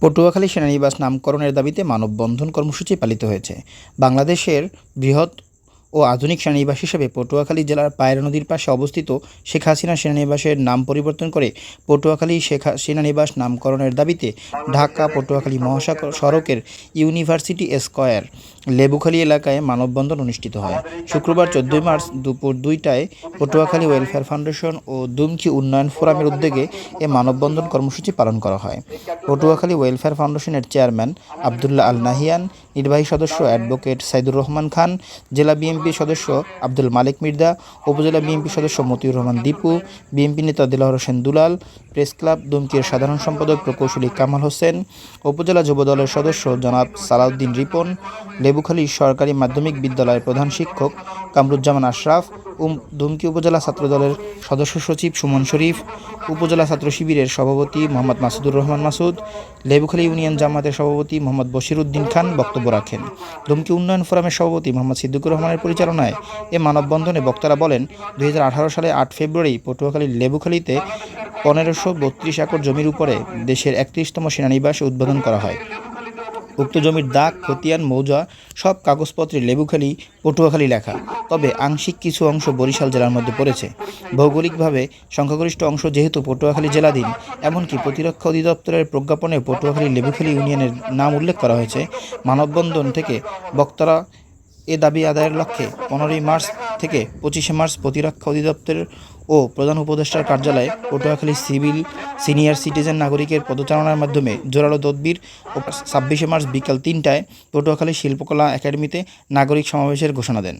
পটুয়াখালী সেনানিবাস নামকরণের দাবিতে মানববন্ধন কর্মসূচি পালিত হয়েছে। বাংলাদেশের বৃহৎ ও আধুনিক সেনানিবাস হিসেবে পটুয়াখালী জেলার পায়রা নদীর পাশে অবস্থিত শেখ হাসিনা সেনানিবাসের নাম পরিবর্তন করে পটুয়াখালী শেখ সেনানিবাস নামকরণের দাবিতে ঢাকা পটুয়াখালী মহাসড়ক সড়কের ইউনিভার্সিটি স্কয়ার লেবুখালী এলাকায় মানববন্ধন অনুষ্ঠিত হয়। শুক্রবার চোদ্দোই মার্চ দুপুর দুইটায় পটুয়াখালী ওয়েলফেয়ার ফাউন্ডেশন ও দুমকি উন্নয়ন ফোরামের উদ্যোগে এ মানববন্ধন কর্মসূচি পালন করা হয়। পটুয়াখালী ওয়েলফেয়ার ফাউন্ডেশনের চেয়ারম্যান আবদুল্লাহ আল নাহিয়ান, নির্বাহী সদস্য অ্যাডভোকেট সাইদুর রহমান খান, জেলা বিএনপি সদস্য আব্দুল মালিক মির্জা, উপজেলা বিএনপি সদস্য মতিউর রহমান দীপু, বিএনপি নেতা দিলাহর হোসেন দুলাল, প্রেস ক্লাব দুমকির সাধারণ সম্পাদক প্রকৌশলী কামাল হোসেন, উপজেলা যুবদলের সদস্য জনাব সালাউদ্দিন রিপন, লেবুখালী সরকারি মাধ্যমিক বিদ্যালয়ের প্রধান শিক্ষক কামরুজ্জামান আশরাফ, উম দুমকি উপজেলা ছাত্রদলের সদস্য সচিব সুমন শরীফ, উপজেলা ছাত্র শিবিরের সভাপতি মোহাম্মদ মাসুদুর রহমান মাসুদ, লেবুখালী ইউনিয়ন জামাতের সভাপতি মোহাম্মদ বশির উদ্দিন খান বক্তব্য রাখেন। দুমকি উন্নয়ন ফোরামের সভাপতি মোহাম্মদ সিদ্দিকুর রহমানের পরিচালনায়। এ মানববন্ধনে বক্তারা বলেন, দুই হাজার আঠারো সালে আট ফেব্রুয়ারি পটুয়াখালীর লেবুখালীতে পনেরোশো বত্রিশ একর জমির উপরে দেশের একত্রিশতম সেনানিবাস উদ্বোধন করা হয়। উক্ত জমির দাগ, খতিয়ান, মৌজা সব কাগজপত্রে লেবুখালী, পটুয়াখালী লেখা। তবে আংশিক কিছু অংশ বরিশাল জেলার মধ্যে পড়েছে। ভৌগোলিকভাবে সংখ্যাগরিষ্ঠ অংশ যেহেতু পটুয়াখালী জেলাধীন, এমনকি প্রতিরক্ষা অধিদপ্তরের প্রজ্ঞাপনে পটুয়াখালী লেবুখালী ইউনিয়নের নাম উল্লেখ করা হয়েছে। মানববন্ধন থেকে বক্তারা এ দাবি আদায়ের লক্ষ্যে পনেরোই মার্চ থেকে পঁচিশে মার্চ প্রতিরক্ষা অধিদপ্তরের ও প্রধান উপদেষ্টার কার্যালয়ে পটুয়াখালী সিভিল সিনিয়র সিটিজেন নাগরিকের পদচারণার মাধ্যমে জোরালো তদবির ও ছাব্বিশে মার্চ বিকাল তিনটায় পটুয়াখালী শিল্পকলা একাডেমিতে নাগরিক সমাবেশের ঘোষণা দেন।